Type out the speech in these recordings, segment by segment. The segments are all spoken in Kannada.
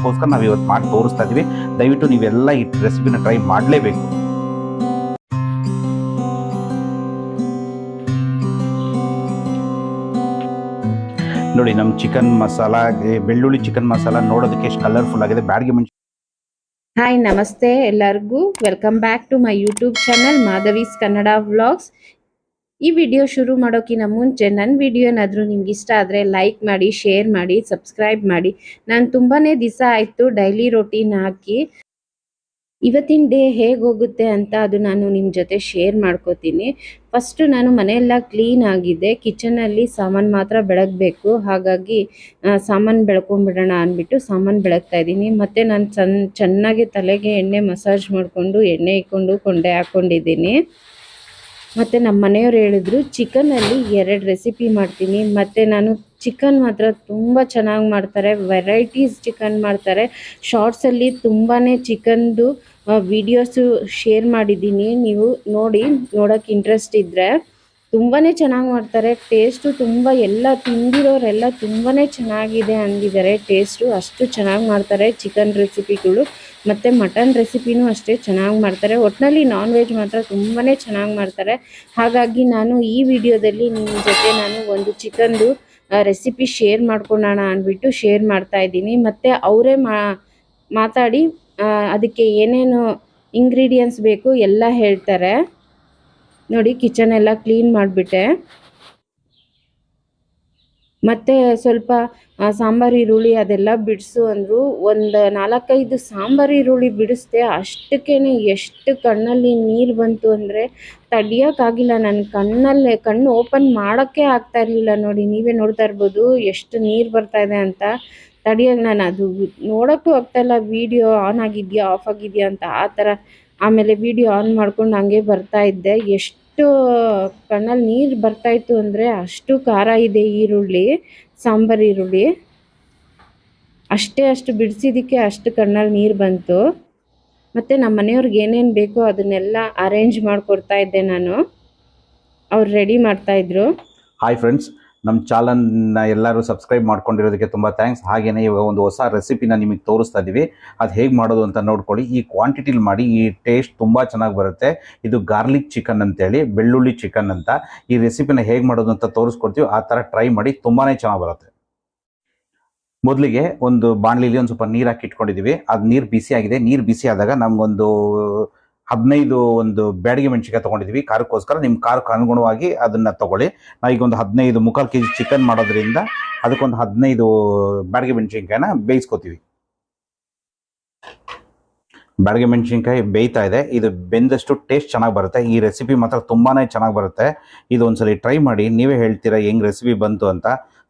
ಅದಕ್ಕೋಸ್ಕರ ನಾವು ಇವತ್ತು ಮಾಡಿ ತೋರಿಸ್ತಾ ಇದೀವಿ. ದಯವಿಟ್ಟು ನೀವೆಲ್ಲ ಈ ರೆಸಿಪಿನ ಟ್ರೈ ಮಾಡಲೇಬೇಕು. ನೋಡಿ ನಮ್ಮ ಚಿಕನ್ ಮಸಾಲ ಬೆಳ್ಳುಳ್ಳಿ ಚಿಕನ್ ಮಸಾಲ ನೋಡೋದಕ್ಕೆ ಎಷ್ಟು ಕಲರ್ಫುಲ್ ಆಗಿದೆ. ಬ್ಯಾಡ್ಗೆ ಮಂಚ ಹಾಯ್ ನಮಸ್ತೆ ಎಲ್ಲರಿಗೂ. Welcome back to my YouTube channel Madhavi's Kannada vlogs ಈ ವಿಡಿಯೋ ಶುರು ಮಾಡೋಕ್ಕಿಂತ ಮುಂಚೆ ನನ್ನ ವಿಡಿಯೋ ಏನಾದರೂ ನಿಮ್ಗೆ ಇಷ್ಟ ಆದರೆ ಲೈಕ್ ಮಾಡಿ ಶೇರ್ ಮಾಡಿ ಸಬ್ಸ್ಕ್ರೈಬ್ ಮಾಡಿ. ನಾನು ತುಂಬಾ ದಿವಸ ಆಯಿತು ಡೈಲಿ ರೊಟೀನ್ ಹಾಕಿ. ಇವತ್ತಿನ ಡೇ ಹೇಗೆ ಹೋಗುತ್ತೆ ಅಂತ ಅದು ನಾನು ನಿಮ್ಮ ಜೊತೆ ಶೇರ್ ಮಾಡ್ಕೋತೀನಿ. ಫಸ್ಟು ನಾನು ಮನೆಯೆಲ್ಲ ಕ್ಲೀನ್ ಆಗಿದೆ. ಕಿಚನಲ್ಲಿ ಸಾಮಾನು ಮಾತ್ರ ಬೆಳಗಬೇಕು. ಹಾಗಾಗಿ ಸಾಮಾನು ಬೆಳ್ಕೊಂಡ್ಬಿಡೋಣ ಅಂದ್ಬಿಟ್ಟು ಸಾಮಾನು ಬೆಳಗ್ತಾ ಇದ್ದೀನಿ. ಮತ್ತು ನಾನು ಚನ್, ಚೆನ್ನಾಗಿ ತಲೆಗೆ ಎಣ್ಣೆ ಮಸಾಜ್ ಮಾಡಿಕೊಂಡು, ಎಣ್ಣೆ ಇಕ್ಕೊಂಡು, ಕೊಂಡೆ ಹಾಕ್ಕೊಂಡಿದ್ದೀನಿ ಮತ್ತು ನಮ್ಮ ಮನೆಯವ್ರು ಹೇಳಿದ್ರು, ಚಿಕನಲ್ಲಿ ಎರಡು ರೆಸಿಪಿ ಮಾಡ್ತೀನಿ. ಮತ್ತು ನಾನು ಚಿಕನ್ ಮಾತ್ರ ತುಂಬ ಚೆನ್ನಾಗಿ ಮಾಡ್ತಾರೆ ವೆರೈಟೀಸ್ ಚಿಕನ್ ಮಾಡ್ತಾರೆ. ಶಾರ್ಟ್ಸಲ್ಲಿ ತುಂಬಾ ಚಿಕನ್ದು ವಿಡಿಯೋಸು ಶೇರ್ ಮಾಡಿದ್ದೀನಿ. ನೀವು ನೋಡಿ ನೋಡೋಕ್ಕೆ ಇಂಟ್ರೆಸ್ಟ್ ಇದ್ದರೆ ತುಂಬಾ ಚೆನ್ನಾಗಿ ಮಾಡ್ತಾರೆ. ಟೇಸ್ಟು ತುಂಬ, ಎಲ್ಲ ತಿಂದಿರೋರೆಲ್ಲ ತುಂಬಾ ಚೆನ್ನಾಗಿದೆ ಅಂದಿದ್ದಾರೆ. ಟೇಸ್ಟು ಅಷ್ಟು ಚೆನ್ನಾಗಿ ಮಾಡ್ತಾರೆ. ಚಿಕನ್ ರೆಸಿಪಿಗಳು ಮತ್ತು ಮಟನ್ ರೆಸಿಪಿನೂ ಅಷ್ಟೇ ಚೆನ್ನಾಗಿ ಮಾಡ್ತಾರೆ. ಒಟ್ಟಿನಲ್ಲಿ ನಾನ್ ವೆಜ್ ಮಾತ್ರ ತುಂಬಾ ಚೆನ್ನಾಗಿ ಮಾಡ್ತಾರೆ. ಹಾಗಾಗಿ ನಾನು ಈ ವಿಡಿಯೋದಲ್ಲಿ ನಿಮ್ಮ ಜೊತೆ ನಾನು ಒಂದು ಚಿಕನ್ದು ರೆಸಿಪಿ ಶೇರ್ ಮಾಡ್ಕೊಳ್ಳೋಣ ಅಂದ್ಬಿಟ್ಟು ಶೇರ್ ಮಾಡ್ತಾ ಇದ್ದೀನಿ. ಮತ್ತು ಅವರೇ ಮಾತಾಡಿ ಅದಕ್ಕೆ ಏನೇನು ಇಂಗ್ರೀಡಿಯೆಂಟ್ಸ್ ಬೇಕು ಎಲ್ಲ ಹೇಳ್ತಾರೆ. ನೋಡಿ ಕಿಚನ್ ಎಲ್ಲ ಕ್ಲೀನ್ ಮಾಡಿಬಿಟ್ಟೆ. ಮತ್ತೆ ಸ್ವಲ್ಪ ಸಾಂಬಾರು, ಈರುಳ್ಳಿ ಅದೆಲ್ಲ ಬಿಡಿಸು ಅಂದರು. ಒಂದು ನಾಲ್ಕೈದು ಸಾಂಬಾರು, ಈರುಳ್ಳಿ ಬಿಡಿಸ್ದೆ. ಅಷ್ಟಕ್ಕೇ ಎಷ್ಟು ಕಣ್ಣಲ್ಲಿ ನೀರು ಬಂತು ಅಂದರೆ ತಡಿಯೋಕ್ಕಾಗಿಲ್ಲ ನನ್ನ ಕಣ್ಣಲ್ಲೇ, ಕಣ್ಣು ಓಪನ್ ಮಾಡೋಕ್ಕೆ ಆಗ್ತಾ ಇರಲಿಲ್ಲ ನೋಡಿ. ನೀವೇ ನೋಡ್ತಾ ಇರ್ಬೋದು ಎಷ್ಟು ನೀರು ಬರ್ತಾ ಇದೆ ಅಂತ. ತಡಿಯೋಕೆ ನಾನು ಅದು ನೋಡೋಕ್ಕೂ ಆಗ್ತಾಯಿಲ್ಲ ವೀಡಿಯೋ ಆನ್ ಆಗಿದೆಯಾ, ಆಫ್ ಆಗಿದೆಯಾ ಅಂತ ಆ ಥರ. ಆಮೇಲೆ ವಿಡಿಯೋ ಆನ್ ಮಾಡ್ಕೊಂಡು ಹಂಗೆ ಬರ್ತಾ ಇದ್ದೆ. ಎಷ್ಟು ಕಣ್ಣಲ್ಲಿ ನೀರು ಬರ್ತಾಯಿತ್ತು ಅಂದರೆ ಅಷ್ಟು ಖಾರ ಇದೆ ಈರುಳ್ಳಿ, ಸಾಂಬಾರು ಈರುಳ್ಳಿ. ಅಷ್ಟೇ ಅಷ್ಟು ಬಿಡಿಸಿದ್ದಕ್ಕೆ ಅಷ್ಟು ಕಣ್ಣಲ್ಲಿ ನೀರು ಬಂತು. ಮತ್ತು ನಮ್ಮ ಮನೆಯವ್ರಿಗೆ ಏನೇನು ಬೇಕೋ ಅದನ್ನೆಲ್ಲ ಅರೇಂಜ್ ಮಾಡಿಕೊಡ್ತಾ ಇದ್ದೆ ನಾನು. ಅವ್ರು ರೆಡಿ ಮಾಡ್ತಾಯಿದ್ರು ಹಾಯ್ ಫ್ರೆಂಡ್ಸ್ ನಮ್ಮ ಚಾನಲ್ನ ಎಲ್ಲರೂ ಸಬ್ಸ್ಕ್ರೈಬ್ ಮಾಡ್ಕೊಂಡಿರೋದಕ್ಕೆ ತುಂಬ ಥ್ಯಾಂಕ್ಸ್. ಹಾಗೆಯೇ ಇವಾಗ ಒಂದು ಹೊಸ ರೆಸಿಪಿನ ನಿಮಗೆ ತೋರಿಸ್ತಾ ಇದ್ದೀವಿ ಅದು ಹೇಗೆ ಮಾಡೋದು ಅಂತ ನೋಡ್ಕೊಳ್ಳಿ. ಈ ಕ್ವಾಂಟಿಟಿಲಿ ಮಾಡಿ ಈ ಟೇಸ್ಟ್ ತುಂಬ ಚೆನ್ನಾಗಿ ಬರುತ್ತೆ. ಇದು ಗಾರ್ಲಿಕ್ ಚಿಕನ್ ಅಂತೇಳಿ, ಬೆಳ್ಳುಳ್ಳಿ ಚಿಕನ್ ಅಂತ. ಈ ರೆಸಿಪಿನ ಹೇಗೆ ಮಾಡೋದು ಅಂತ ತೋರಿಸ್ಕೊಡ್ತೀವಿ. ಆ ಥರ ಟ್ರೈ ಮಾಡಿ ತುಂಬಾ ಚೆನ್ನಾಗಿ ಬರುತ್ತೆ. ಮೊದಲಿಗೆ ಒಂದು ಬಾಣಲಿಲಿ ಒಂದು ಸ್ವಲ್ಪ ನೀರು ಹಾಕಿ ಇಟ್ಕೊಂಡಿದ್ದೀವಿ ಅದು ನೀರು ಬಿಸಿ ಆಗಿದೆ. ನೀರು ಬಿಸಿ ಆದಾಗ ನಮಗೊಂದು ಹದಿನೈದು ಒಂದು ಬ್ಯಾಡಿಗೆ ಮೆಣಸಿನ್ಕಾಯಿ ತೊಗೊಂಡಿದ್ವಿ. ಖಾರಕ್ಕೋಸ್ಕರ ನಿಮ್ಮ ಖಾರಕ್ಕೆ ಅನುಗುಣವಾಗಿ ಅದನ್ನು ತಗೊಳ್ಳಿ. ನಾವು ಈಗ ಒಂದು ಹದಿನೈದು ಮುಕ್ಕಾಲು ಕೆ ಜಿ ಚಿಕನ್ ಮಾಡೋದ್ರಿಂದ ಅದಕ್ಕೊಂದು ಹದಿನೈದು ಬ್ಯಾಡಿಗೆ ಮೆಣಸಿನ್ಕಾಯಿನ ಬೇಯಿಸ್ಕೊತೀವಿ. ಬ್ಯಾಡಿಗೆ ಮೆಣಸಿನ್ಕಾಯಿ ಬೇಯ್ತಾ ಇದೆ. ಇದು ಬೆಂದಷ್ಟು ಟೇಸ್ಟ್ ಚೆನ್ನಾಗಿ ಬರುತ್ತೆ. ಈ ರೆಸಿಪಿ ಮಾತ್ರ ತುಂಬಾ ಚೆನ್ನಾಗಿ ಬರುತ್ತೆ. ಇದು ಒಂದ್ಸಲಿ ಟ್ರೈ ಮಾಡಿ. ನೀವೇ ಹೇಳ್ತೀರಾ, ಹೆಂಗ್ ರೆಸಿಪಿ ಬಂತು ಅಂತ.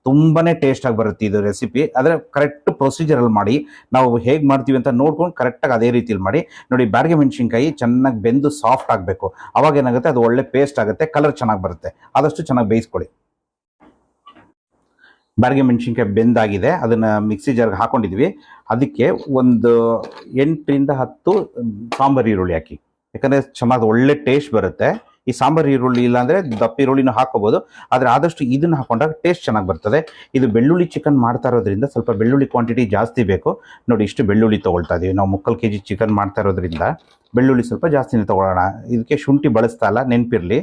ತುಂಬಾನೇ ಟೇಸ್ಟ್ ಆಗಿ ಬರುತ್ತೆ ಇದು ರೆಸಿಪಿ ಆದರೆ ಕರೆಕ್ಟ್ ಪ್ರೊಸೀಜರಲ್ಲಿ ಮಾಡಿ, ನಾವು ಹೇಗೆ ಮಾಡ್ತೀವಿ ಅಂತ ನೋಡ್ಕೊಂಡು ಕರೆಕ್ಟಾಗಿ ಅದೇ ರೀತಿಯಲ್ಲಿ ಮಾಡಿ. ನೋಡಿ ಬ್ಯಾಡಿಗೆ ಮೆಣಸಿನ್ಕಾಯಿ ಚೆನ್ನಾಗಿ ಬೆಂದು ಸಾಫ್ಟ್ ಆಗಬೇಕು. ಅವಾಗ ಏನಾಗುತ್ತೆ, ಅದು ಒಳ್ಳೆ ಪೇಸ್ಟ್ ಆಗುತ್ತೆ ಕಲರ್ ಚೆನ್ನಾಗಿ ಬರುತ್ತೆ. ಆದಷ್ಟು ಚೆನ್ನಾಗಿ ಬೇಯಿಸ್ಕೊಳ್ಳಿ. ಬ್ಯಾಡಿಗೆ ಮೆಣಸಿನ್ಕಾಯಿ ಬೆಂದಾಗಿದೆ, ಅದನ್ನು ಮಿಕ್ಸಿ ಜಾರ್ಗೆ ಹಾಕೊಂಡಿದ್ವಿ. ಅದಕ್ಕೆ ಒಂದು ಎಂಟರಿಂದ ಹತ್ತು ಸಾಂಬಾರು ಈರುಳ್ಳಿ ಹಾಕಿ. ಯಾಕಂದರೆ ಚೆನ್ನಾಗಿ ಒಳ್ಳೆ ಟೇಸ್ಟ್ ಬರುತ್ತೆ. ಈ ಸಾಂಬಾರು ಈರುಳ್ಳಿ ಇಲ್ಲಾಂದರೆ ದಪ್ಪ ಈರುಳ್ಳಿನೂ ಹಾಕೋಬಹುದು ಆದ್ರೆ ಆದಷ್ಟು ಇದನ್ನ ಹಾಕೊಂಡಾಗ ಟೇಸ್ಟ್ ಚೆನ್ನಾಗಿ ಬರ್ತದೆ. ಇದು ಬೆಳ್ಳುಳ್ಳಿ ಚಿಕನ್ ಮಾಡ್ತಾ ಇರೋದ್ರಿಂದ ಸ್ವಲ್ಪ ಬೆಳ್ಳುಳ್ಳಿ ಕ್ವಾಂಟಿಟಿ ಜಾಸ್ತಿ ಬೇಕು. ನೋಡಿ ಇಷ್ಟು ಬೆಳ್ಳುಳ್ಳಿ ತೊಗೊಳ್ತಾ ಇದ್ದೀವಿ ನಾವು ಮುಕ್ಕಲ್ ಕೆ ಜಿ ಚಿಕನ್ ಮಾಡ್ತಾ ಇರೋದ್ರಿಂದ ಬೆಳ್ಳುಳ್ಳಿ ಸ್ವಲ್ಪ ಜಾಸ್ತಿನೇ ತಗೊಳ್ಳೋಣ. ಇದಕ್ಕೆ ಶುಂಠಿ ಬಳಸ್ತಾ ಇಲ್ಲ ನೆನಪಿರಲಿ.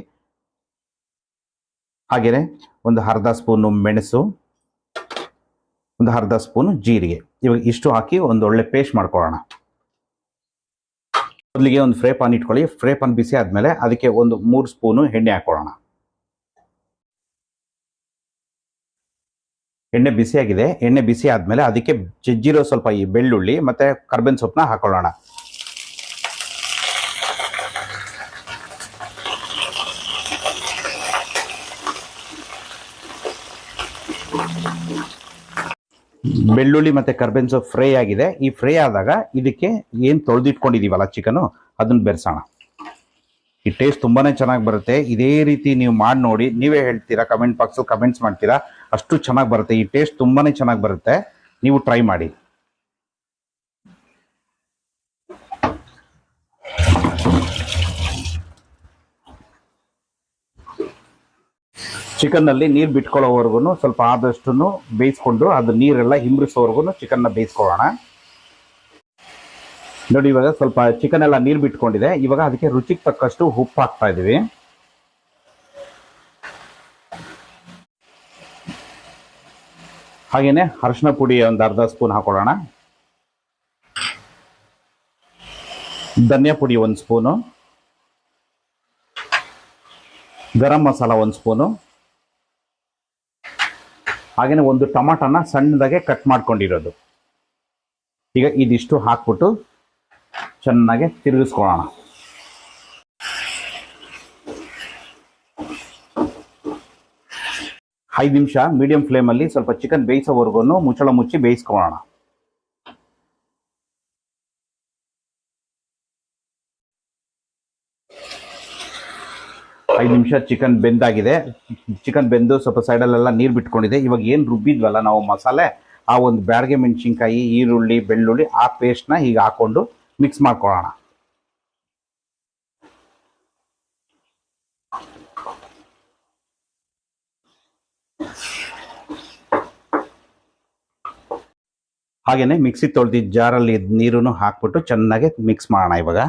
ಹಾಗೆಯೇ ಒಂದು ಅರ್ಧ ಸ್ಪೂನು ಮೆಣಸು, ಒಂದು ಅರ್ಧ ಸ್ಪೂನು ಜೀರಿಗೆ. ಇವಾಗ ಇಷ್ಟು ಹಾಕಿ ಒಂದು ಒಳ್ಳೆ ಪೇಸ್ಟ್ ಮಾಡ್ಕೊಳ್ಳೋಣ. ಮೊದಲಿಗೆ ಒಂದು ಫ್ರೇ ಪಾನ್ ಇಟ್ಕೊಳ್ಳಿ. ಫ್ರೇ ಪಾನ್ ಬಿಸಿ ಆದಮೇಲೆ ಅದಕ್ಕೆ ಒಂದು ಮೂರು ಸ್ಪೂನು ಎಣ್ಣೆ ಹಾಕೊಳ್ಳೋಣ ಎಣ್ಣೆ ಬಿಸಿಯಾಗಿದೆ. ಎಣ್ಣೆ ಬಿಸಿ ಆದಮೇಲೆ ಅದಕ್ಕೆ ಜಜ್ಜಿರೋ ಸ್ವಲ್ಪ ಈ ಬೆಳ್ಳುಳ್ಳಿ ಮತ್ತೆ ಕರ್ಬೇವಿನ ಸೊಪ್ಪನ್ನ ಹಾಕೊಳ್ಳೋಣ ಬೆಳ್ಳುಳ್ಳಿ ಮತ್ತೆ ಕರ್ಬೇವಿನ ಸೊಪ್ಪು ಫ್ರೈ ಆಗಿದೆ. ಈ ಫ್ರೈ ಆದಾಗ ಇದಕ್ಕೆ ಏನು ತೊಳೆದಿಟ್ಕೊಂಡಿದೀವಲ್ಲ ಚಿಕನು, ಅದನ್ನ ಬೆರೆಸೋಣ. ಈ ಟೇಸ್ಟ್ ತುಂಬಾನೇ ಚೆನ್ನಾಗಿ ಬರುತ್ತೆ. ಇದೇ ರೀತಿ ನೀವು ಮಾಡಿ ನೋಡಿ. ನೀವೇ ಹೇಳ್ತೀರಾ, ಕಮೆಂಟ್ ಬಾಕ್ಸ್, ಕಮೆಂಟ್ಸ್ ಮಾಡ್ತೀರಾ? ಅಷ್ಟು ಚೆನ್ನಾಗಿ ಬರುತ್ತೆ. ಈ ಟೇಸ್ಟ್ ತುಂಬಾನೇ ಚೆನ್ನಾಗಿ ಬರುತ್ತೆ. ನೀವು ಟ್ರೈ ಮಾಡಿ. ಚಿಕನ್ನಲ್ಲಿ ನೀರು ಬಿಟ್ಕೊಳ್ಳೋವರೆಗೂ ಸ್ವಲ್ಪ ಆದಷ್ಟು ಬೇಯಿಸ್ಕೊಂಡು ಅದು ನೀರೆಲ್ಲ ಹಿಂಬ್ರಿಸೋವರೆಗೂ ಚಿಕನ್ನ ಬೇಯಿಸ್ಕೊಳ್ಳೋಣ. ನೋಡಿ, ಇವಾಗ ಸ್ವಲ್ಪ ಚಿಕನ್ ಎಲ್ಲ ನೀರು ಬಿಟ್ಕೊಂಡಿದೆ. ಇವಾಗ ಅದಕ್ಕೆ ರುಚಿಗೆ ತಕ್ಕಷ್ಟು ಉಪ್ಪು ಹಾಕ್ತಾ ಇದ್ದೀವಿ ಹಾಗೇನೆ ಅರಿಶಿನ ಪುಡಿ ಒಂದು ಅರ್ಧ ಸ್ಪೂನ್ ಹಾಕೊಳ್ಳೋಣ. ಧನಿಯಾ ಪುಡಿ ಒಂದು ಸ್ಪೂನು. ಗರಂ ಮಸಾಲ ಒಂದು ಸ್ಪೂನು. ಹಾಗೇನೆ ಒಂದು ಟೊಮಾಟೋನ ಸಣ್ಣದಾಗೆ ಕಟ್ ಮಾಡ್ಕೊಂಡಿರೋದು. ಈಗ ಇದಿಷ್ಟು ಹಾಕ್ಬಿಟ್ಟು ಚೆನ್ನಾಗೆ ತಿರುಗಿಸ್ಕೊಳ್ಳೋಣ. ಐದು ನಿಮಿಷ ಮೀಡಿಯಂ ಫ್ಲೇಮಲ್ಲಿ ಸ್ವಲ್ಪ ಚಿಕನ್ ಬೇಯಿಸೋವರೆಗೂ ಮುಚ್ಚಳ ಮುಚ್ಚಿ ಬೇಯಿಸ್ಕೊಳ್ಳೋಣ. ಐದು ನಿಮಿಷ ಚಿಕನ್ ಬೆಂದಾಗಿದೆ. ಚಿಕನ್ ಬೆಂದು ಸ್ವಲ್ಪ ಸೈಡಲ್ಲೆಲ್ಲ ನೀರು ಬಿಟ್ಕೊಂಡಿದೆ. ಇವಾಗ ಏನು ರುಬ್ಬಿದ್ವಲ್ಲ ನಾವು ಮಸಾಲೆ, ಆ ಒಂದು ಬ್ಯಾಡಗೆ ಮೆಣಸಿನ್ಕಾಯಿ, ಈರುಳ್ಳಿ, ಬೆಳ್ಳುಳ್ಳಿ ಆ ಪೇಸ್ಟ್ನ ಹೀಗೆ ಹಾಕ್ಕೊಂಡು ಮಿಕ್ಸ್ ಮಾಡ್ಕೊಳ್ಳೋಣ. ಹಾಗೇನೆ ಮಿಕ್ಸಿ ತೊಳೆದಿದ್ದ ಜಾರಲ್ಲಿ ನೀರನ್ನು ಹಾಕ್ಬಿಟ್ಟು ಚೆನ್ನಾಗಿ ಮಿಕ್ಸ್ ಮಾಡೋಣ ಇವಾಗ.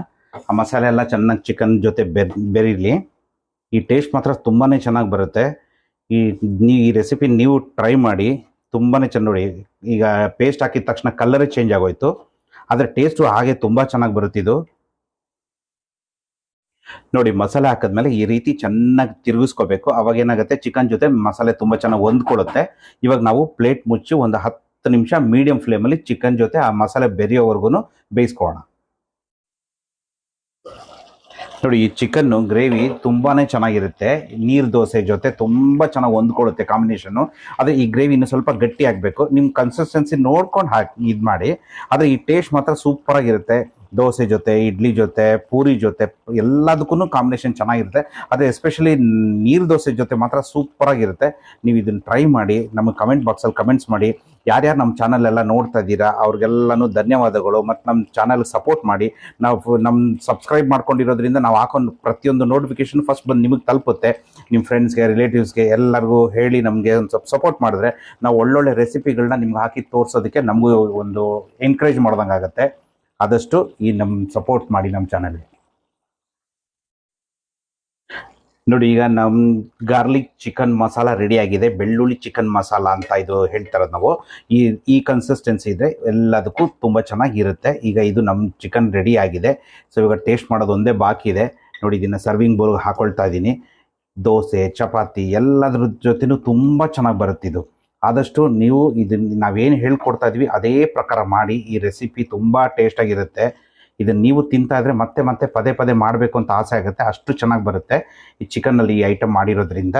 ಆ ಮಸಾಲೆ ಎಲ್ಲ ಚೆನ್ನಾಗಿ ಚಿಕನ್ ಜೊತೆ ಬೆರ್, ಬೆರೀಲಿ. ಈ ಟೇಸ್ಟ್ ಮಾತ್ರ ತುಂಬಾ ಚೆನ್ನಾಗಿ ಬರುತ್ತೆ. ಈ ನೀವು ಈ ರೆಸಿಪಿ ನೀವು ಟ್ರೈ ಮಾಡಿ ತುಂಬಾ ಚೆನ್ನ ನೋಡಿ. ಈಗ ಪೇಸ್ಟ್ ಹಾಕಿದ ತಕ್ಷಣ ಕಲ್ಲರೇ ಚೇಂಜ್ ಆಗೋಯ್ತು. ಆದರೆ ಟೇಸ್ಟು ಹಾಗೆ ತುಂಬ ಚೆನ್ನಾಗಿ ಬರುತ್ತಿದ್ದು ನೋಡಿ, ಮಸಾಲೆ ಹಾಕಿದ್ಮೇಲೆ ಈ ರೀತಿ ಚೆನ್ನಾಗಿ ತಿರುಗಿಸ್ಕೋಬೇಕು. ಅವಾಗ ಏನಾಗುತ್ತೆ ಚಿಕನ್ ಜೊತೆ ಮಸಾಲೆ ತುಂಬ ಚೆನ್ನಾಗಿ ಹೊಂದ್ಕೊಳ್ಳುತ್ತೆ. ಇವಾಗ ನಾವು ಪ್ಲೇಟ್ ಮುಚ್ಚಿ ಒಂದು ಹತ್ತು ನಿಮಿಷ ಮೀಡಿಯಂ ಫ್ಲೇಮಲ್ಲಿ ಚಿಕನ್ ಜೊತೆ ಆ ಮಸಾಲೆ ಬೆರೆಯೋವರೆಗೂ ಬೇಯಿಸ್ಕೊಳ್ಳೋಣ. ನೋಡಿ, ಈ ಚಿಕನ್ನು ಗ್ರೇವಿ ತುಂಬಾ ಚೆನ್ನಾಗಿರುತ್ತೆ. ನೀರು ದೋಸೆ ಜೊತೆ ತುಂಬ ಚೆನ್ನಾಗಿ ಹೊಂದ್ಕೊಳ್ಳುತ್ತೆ ಕಾಂಬಿನೇಷನ್ನು ಆದರೆ ಈ ಗ್ರೇವಿ ಇನ್ನು ಸ್ವಲ್ಪ ಗಟ್ಟಿ ಆಗಬೇಕು. ನಿಮ್ಮ ಕನ್ಸಿಸ್ಟೆನ್ಸಿ ನೋಡ್ಕೊಂಡು ಹಾಕಿ, ಇದು ಮಾಡಿ. ಆದರೆ ಈ ಟೇಸ್ಟ್ ಮಾತ್ರ ಸೂಪರಾಗಿರುತ್ತೆ ದೋಸೆ ಜೊತೆ, ಇಡ್ಲಿ ಜೊತೆ, ಪೂರಿ ಜೊತೆ ಎಲ್ಲದಕ್ಕೂ ಕಾಂಬಿನೇಷನ್ ಚೆನ್ನಾಗಿರುತ್ತೆ. ಅದೇ ಎಸ್ಪೆಷಲಿ ನೀರು ದೋಸೆ ಜೊತೆ ಮಾತ್ರ ಸೂಪರಾಗಿರುತ್ತೆ ನೀವು ಇದನ್ನು ಟ್ರೈ ಮಾಡಿ, ನಮಗೆ ಕಮೆಂಟ್ ಬಾಕ್ಸಲ್ಲಿ ಕಮೆಂಟ್ಸ್ ಮಾಡಿ. ಯಾರ್ಯಾರು ನಮ್ಮ ಚಾನಲ್ ಎಲ್ಲ ನೋಡ್ತಾ ಇದ್ದೀರಾ, ಅವ್ರಿಗೆಲ್ಲನೂ ಧನ್ಯವಾದಗಳು. ಮತ್ತು ನಮ್ಮ ಚಾನಲ್ಗೆ ಸಪೋರ್ಟ್ ಮಾಡಿ. ನಾವು ನಮ್ಮ ಸಬ್ಸ್ಕ್ರೈಬ್ ಮಾಡ್ಕೊಂಡಿರೋದ್ರಿಂದ ನಾವು ಹಾಕೊಂಡು ಪ್ರತಿಯೊಂದು ನೋಟಿಫಿಕೇಶನ್ ಫಸ್ಟ್ ಬಂದು ನಿಮಗೆ ತಲುಪುತ್ತೆ. ನಿಮ್ಮ ಫ್ರೆಂಡ್ಸ್ಗೆ, ರಿಲೇಟಿವ್ಸ್ಗೆ ಎಲ್ಲರಿಗೂ ಹೇಳಿ ನಮಗೆ ಒಂದು ಸ್ವಲ್ಪ ಸಪೋರ್ಟ್ ಮಾಡಿದ್ರೆ ನಾವು ಒಳ್ಳೊಳ್ಳೆ ರೆಸಿಪಿಗಳನ್ನ ನಿಮ್ಗೆ ಹಾಕಿ ತೋರಿಸೋದಕ್ಕೆ ನಮಗೂ ಒಂದು ಎನ್ಕರೇಜ್ ಮಾಡ್ದಂಗೆ ಆಗುತ್ತೆ ಆದಷ್ಟು ಈ ನಮ್ಮ ಸಪೋರ್ಟ್ ಮಾಡಿ ನಮ್ಮ ಚಾನಲ್ಗೆ. ನೋಡಿ, ಈಗ ನಮ್ಮ ಗಾರ್ಲಿಕ್ ಚಿಕನ್ ಮಸಾಲ ಆಗಿದೆ. ಬೆಳ್ಳುಳ್ಳಿ ಚಿಕನ್ ಮಸಾಲ ಅಂತ ಇದು ಹೇಳ್ತಾರೆ ನಾವು. ಈ ಈ ಕನ್ಸಿಸ್ಟೆನ್ಸಿ ಇದೆ. ಎಲ್ಲದಕ್ಕೂ ತುಂಬ ಚೆನ್ನಾಗಿರುತ್ತೆ ಈಗ ಇದು ನಮ್ಮ ಚಿಕನ್ ರೆಡಿ ಆಗಿದೆ. ಸೊ ಇವಾಗ ಟೇಸ್ಟ್ ಮಾಡೋದು ಒಂದೇ ಬಾಕಿ ಇದೆ. ನೋಡಿ, ಇದನ್ನು ಸರ್ವಿಂಗ್ ಬೋರ್ಗೆ ಹಾಕೊಳ್ತಾ ಇದ್ದೀನಿ ದೋಸೆ, ಚಪಾತಿ ಎಲ್ಲದ್ರ ಜೊತೆನೂ ತುಂಬ ಚೆನ್ನಾಗಿ ಬರುತ್ತೆ ಇದು. ಆದಷ್ಟು ನೀವು ಇದನ್ನ ನಾವೇನು ಹೇಳ್ಕೊಡ್ತಾ ಇದ್ವಿ, ಅದೇ ಪ್ರಕಾರ ಮಾಡಿ. ಈ ರೆಸಿಪಿ ತುಂಬ ಟೇಸ್ಟಾಗಿರುತ್ತೆ ಇದನ್ನು ನೀವು ತಿಂತಾ ಇದ್ರೆ ಮತ್ತೆ ಮತ್ತೆ ಪದೇ ಪದೇ ಮಾಡಬೇಕು ಅಂತ ಆಸೆ ಆಗುತ್ತೆ. ಅಷ್ಟು ಚೆನ್ನಾಗಿ ಬರುತ್ತೆ. ಈ ಚಿಕನ್ನಲ್ಲಿ ಈ ಐಟಮ್ ಮಾಡಿರೋದ್ರಿಂದ.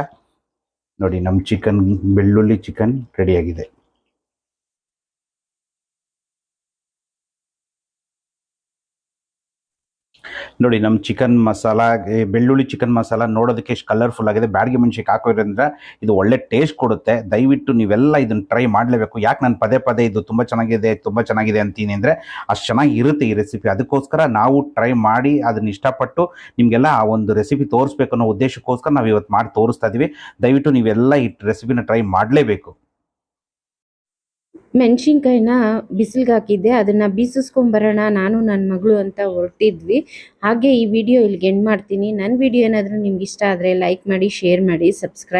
ನೋಡಿ ನಮ್ಮ ಚಿಕನ್, ಬೆಳ್ಳುಳ್ಳಿ ಚಿಕನ್ ರೆಡಿಯಾಗಿದೆ ನೋಡಿ ನಮ್ಮ ಚಿಕನ್ ಮಸಾಲ ಬೆಳ್ಳುಳ್ಳಿ ಚಿಕನ್ ಮಸಾಲ ನೋಡೋದಕ್ಕೆ ಎಷ್ಟು ಕಲರ್ಫುಲ್ ಆಗಿದೆ. ಬ್ಯಾಡಿಗೆ ಮೆಣಸಿಗೆ ಹಾಕೋದ್ರಿಂದ ಇದು ಒಳ್ಳೆ ಟೇಸ್ಟ್ ಕೊಡುತ್ತೆ. ದಯವಿಟ್ಟು ನೀವೆಲ್ಲ ಇದನ್ನು ಟ್ರೈ ಮಾಡಲೇಬೇಕು. ಯಾಕೆ ನಾನು ಪದೇ ಪದೇ ಇದು ತುಂಬ ಚೆನ್ನಾಗಿದೆ ತುಂಬ ಚೆನ್ನಾಗಿದೆ ಅಂತೀನಿ ಅಂದರೆ ಅಷ್ಟು ಚೆನ್ನಾಗಿ ಇರುತ್ತೆ ಈ ರೆಸಿಪಿ ಅದಕ್ಕೋಸ್ಕರ ನಾವು ಟ್ರೈ ಮಾಡಿ ಅದನ್ನು ಇಷ್ಟಪಟ್ಟು ನಿಮಗೆಲ್ಲ ಆ ಒಂದು ರೆಸಿಪಿ ತೋರಿಸ್ಬೇಕು ಅನ್ನೋ ಉದ್ದೇಶಕ್ಕೋಸ್ಕರ ನಾವು ಇವತ್ತು ಮಾಡಿ ತೋರಿಸ್ತಾ ಇದ್ದೀವಿ ದಯವಿಟ್ಟು ನೀವೆಲ್ಲ ಈ ರೆಸಿಪಿನ ಟ್ರೈ ಮಾಡಲೇಬೇಕು. ಮೆಣಸಿನ್ಕಾಯಿನ ಬಿಸಿಲ್ಗೆ ಹಾಕಿದ್ದೆ. ಅದನ್ನ ಬೀಸಿಸ್ಕೊಂಬರೋಣ, ನಾನು ನನ್ನ ಮಗಳು ಅಂತ ಹೊರಟಿದ್ವಿ. ಹಾಗೆ ಈ ವಿಡಿಯೋ ಇಲ್ಲಿಗೆ ಎಂಡ್ ಮಾಡ್ತೀನಿ. ನನ್ನ ವಿಡಿಯೋ ಏನಾದರೂ ನಿಮ್ಗೆ ಇಷ್ಟ ಆದರೆ ಲೈಕ್ ಮಾಡಿ ಶೇರ್ ಮಾಡಿ ಸಬ್ಸ್ಕ್ರೈಬ್